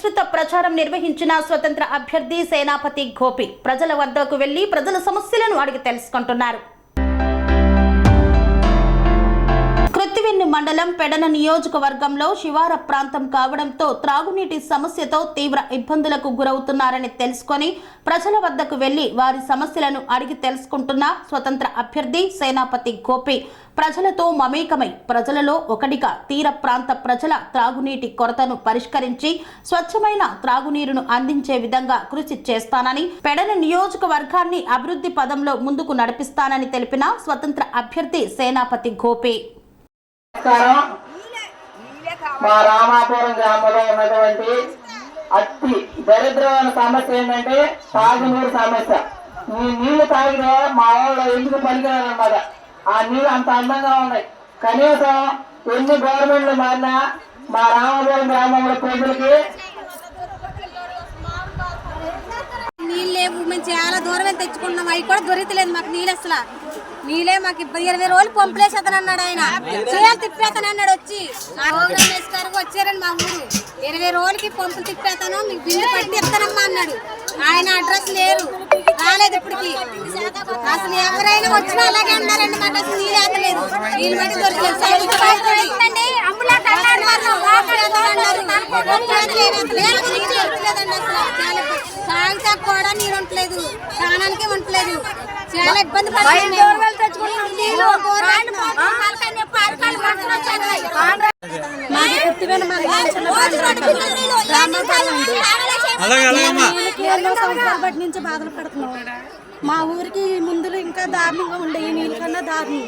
విస్తృత ప్రచారం నిర్వహించిన స్వతంత్ర అభ్యర్థి సేనాపతి గోపి ప్రజల వద్దకు వెళ్ళి ప్రజల సమస్యలను అడిగి తెలుసుకుంటున్నారు. మండలం పెడన నియోజకవర్గంలో శివార ప్రాంతం కావడంతో త్రాగునీటి సమస్యతో తీవ్ర ఇబ్బందులకు గురవుతున్నారని తెలుసుకొని ప్రజల వద్దకు వెళ్ళి వారి సమస్యలను అడిగి తెలుసుకుంటున్న స్వతంత్ర అభ్యర్థి సేనాపతి గోపి. ప్రజలతో మమేకమై ప్రజలలో ఒకటిగా తీర ప్రాంత ప్రజల త్రాగునీటి కొరతను పరిష్కరించి స్వచ్ఛమైన త్రాగునీరును అందించే విధంగా కృషి చేస్తానని పెడన నియోజకవర్గాన్ని అభివృద్ధి పదంలో ముందుకు నడిపిస్తానని తెలిపిన స్వతంత్ర అభ్యర్థి సేనాపతి గోపి. నమస్కారం. మా రామాపురం గ్రామంలో ఉన్నటువంటి అతి దరిద్రమైన సమస్య ఏంటంటే తాగునీరు సమస్య. ఈ నీళ్ళు తాగితే మా వాళ్ళు ఎందుకు పనికిరాలన్నమాట ఆ నీళ్ళు అంత అందంగా ఉన్నాయి. కనీసం ఎన్ని గవర్నమెంట్లు మారినా మా రామాపురం గ్రామంలో ప్రజలకి నీళ్ళు లేవు మేము చాలా దూరమే తెచ్చుకున్నాం అవి కూడా దొరికలేదు మాకు నీళ్ళు అసలు. నీళ్ళే మాకు ఇబ్బంది ఇరవై రోజులు పంపులేసేతను అన్నాడు ఆయన చేయాలి తిప్పేతను అన్నాడు వచ్చి ఆ రమేష్ గారు వచ్చారండి మా ఊరు ఇరవై రోజులకి పంపులు తిప్పేతాను మీకు బిల్లు పట్టి ఇస్తానమ్మా అన్నాడు ఆయన అడ్రస్ లేరు రాలేదు ఇప్పటికి అసలు ఎవరైనా వచ్చినా అలాగే అన్నారండి మాకు అసలు నీళ్ళు వేతలేదు నీళ్ళు దొరకలేదు అన్నారు తాగితే కూడా నీరు ఉండలేదు స్నానానికి ఉండలేదు చాలా ఇబ్బంది బట్టి నుంచి బాధలు పడుతున్నాం మా ఊరికి ముందులో ఇంకా దారుణంగా ఉండే ఈ నీళ్ళ కన్నా దారుణం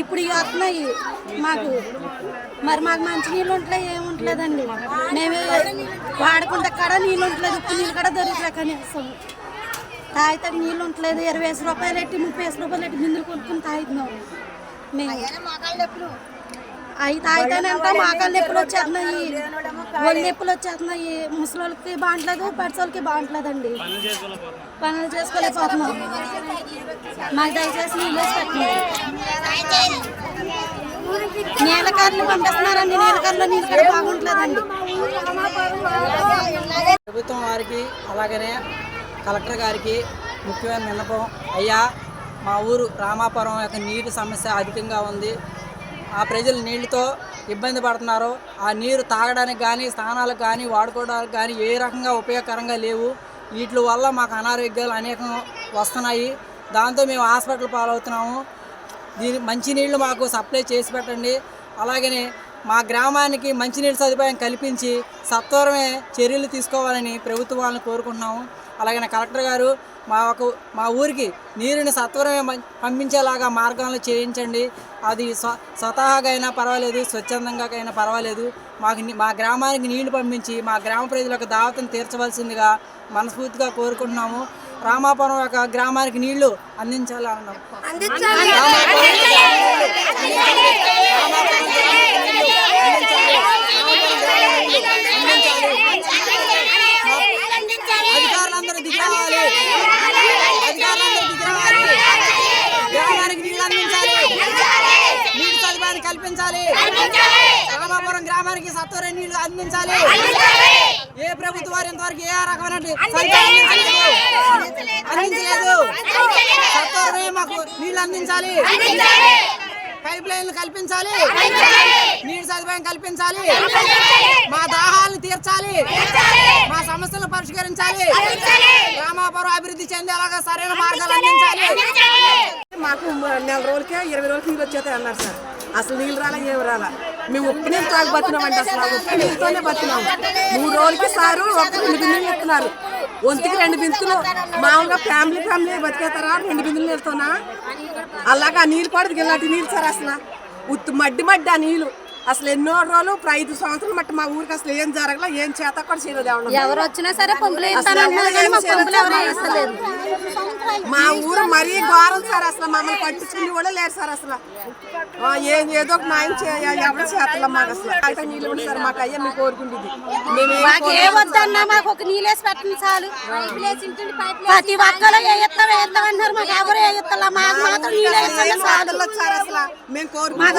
ఇప్పుడు ఇవి వస్తున్నాయి మాకు మరి మాకు మంచి నీళ్ళు ఉంటలే ఏమి ఉండలేదండి. మేము వాడుకుంటే కాడ నీళ్ళు ఉండలేదు ఉప్పు నీళ్ళు కూడా దొరికలే కనీసం. తాగితే నీళ్ళు ఉండలేదు ఇరవై వేసి రూపాయలు ఎట్టి ముప్పై వేసి రూపాయలు ఎట్టి బిందులు కొనుక్కొని తాగుతున్నాం. మేము. అవి తాగితేనంటే మాకాళ్ళు నొప్పులు వచ్చేస్తున్నాయి. ఒళ్ళు నొప్పులు వచ్చేస్తున్నాయి. ముసలోళ్ళకి బాగుంటలేదు పడిసోళ్ళకి బాగుంటలేదండి. పనులు చేసుకోలేకపోతున్నాం. మాకు దయచేసి నీళ్ళు పెట్టండి. పంపిస్తున్నారండి. నీళ్ళకారులో నీళ్ళు కూడా బాగుంటలేదండి. ప్రభుత్వం వారికి అలాగనే కలెక్టర్ గారికి ముఖ్యమైన విన్నపం. అయ్యా మా ఊరు రామాపురం యొక్క నీటి సమస్య అధికంగా ఉంది. ఆ ప్రజలు నీళ్ళతో ఇబ్బంది పడుతున్నారు. ఆ నీరు తాగడానికి కానీ స్నానాలకు కానీ వాడుకోవడానికి కానీ ఏ రకంగా ఉపయోగకరంగా లేవు. వీటి వల్ల మాకు అనారోగ్యాలు అనేకం వస్తున్నాయి. దాంతో మేము హాస్పిటల్ పాలవుతున్నాము. దీని మంచినీళ్ళు మాకు సప్లై చేసి పెట్టండి. అలాగనే మా గ్రామానికి మంచినీళ్ళ సదుపాయం కల్పించి సత్వరమే చర్యలు తీసుకోవాలని ప్రభుత్వం వాళ్ళని కోరుకుంటున్నాము. అలాగనే కలెక్టర్ గారు మాకు మా ఊరికి నీరుని సత్వరమే పంపించేలాగా మార్గాలను చేయించండి. అది స్వ స్వతహాగా అయినా పర్వాలేదు స్వచ్ఛందంగా అయినా పర్వాలేదు. మాకు మా గ్రామానికి నీళ్ళు పంపించి మా గ్రామ ప్రజల యొక్క దావతను తీర్చవలసిందిగా మనస్ఫూర్తిగా కోరుకుంటున్నాము. రామాపురం యొక్క గ్రామానికి నీళ్ళు అందించాలి. అన్నాం అధికారులందరూ దిగి రావాలి అధికారులందరూ దిగి రావాలి గ్రామానికి నీళ్ళు అందించాలి నీటి కల్పించాలి రామాపురం గ్రామానికి సత్వర నీళ్ళు అందించాలి. ఏ ప్రభుత్వం వారు ఇంతవరకు ఏ రకమైన అందించలేదు. సత్వరమే మాకు నీళ్ళు అందించాలి. పైప్ లైన్లు కల్పించాలి. నీటి సదుపాయం కల్పించాలి. మా దాహాలను తీర్చాలి. మా సమస్యలను పరిష్కరించాలి. రామాపురం అభివృద్ధి చెందేలాగా సరైన మార్గాలు అందించాలి. మాకు నెల రోజులకే ఇరవై రోజులకి నీళ్ళు వచ్చేస్తాయి అన్నారు సార్. అసలు నీళ్ళు రాలా ఏమి రాలా? మేము ఉప్పు నీళ్ళు తాగి బతున్నామండి అసలు ఉప్పు నీళ్ళతోనే బతున్నాము మూడు రోజులకి సారు ఒక రెండు బిందులు ఇస్తున్నారు. ఒంటికి రెండు బిందులు. మామూలుగా ఫ్యామిలీ ఫ్యామిలీ బతికేస్తారా? రెండు బిందులు నీళ్ళతోనా? అలాగా ఆ నీళ్ళు పడదు ఇలాంటి నీళ్ళు సార్ అసలు. ఉత్తు మడ్డి మడ్డి ఆ నీళ్ళు. అసలు ఎన్నో రోజులు ఇప్పుడు ఐదు సంవత్సరాలు మట్టి మా ఊరికి అసలు ఏం జరగలే ఏం చేత కూడా చేయలేదు ఎవరు వచ్చినా సరే మాకు మా ఊరు మరీ ఘోరం సార్ అసలు మమ్మల్ని పట్టించుకుని కూడా లేరు సార్ అసలు. ఏ- ఏదో ఒక న్యాయం చేయాలి ఎవరు చేతల మాకు అసలు. అయితే నీళ్ళు ఉంది సార్ మాకు అయ్యా మేము కోరుకుంటుంది. మేము మాకు మాకు ఒక నీళ్ళేసి పెట్టండి చాలు. ప్రతి ఒక్కరు ఏ ఇస్తాం అంటున్నారు మాకు ఎవరు ఇస్తలా మాకు మాత్రం నీళ్ళు చాలు. సార్ అసలు. మేము మాకు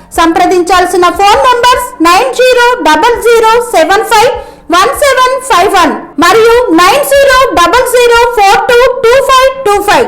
సంప్రదించాల్సిన phone numbers nine zero double zero seven five one seven five one మరియు nine zero double zero four two two five two five.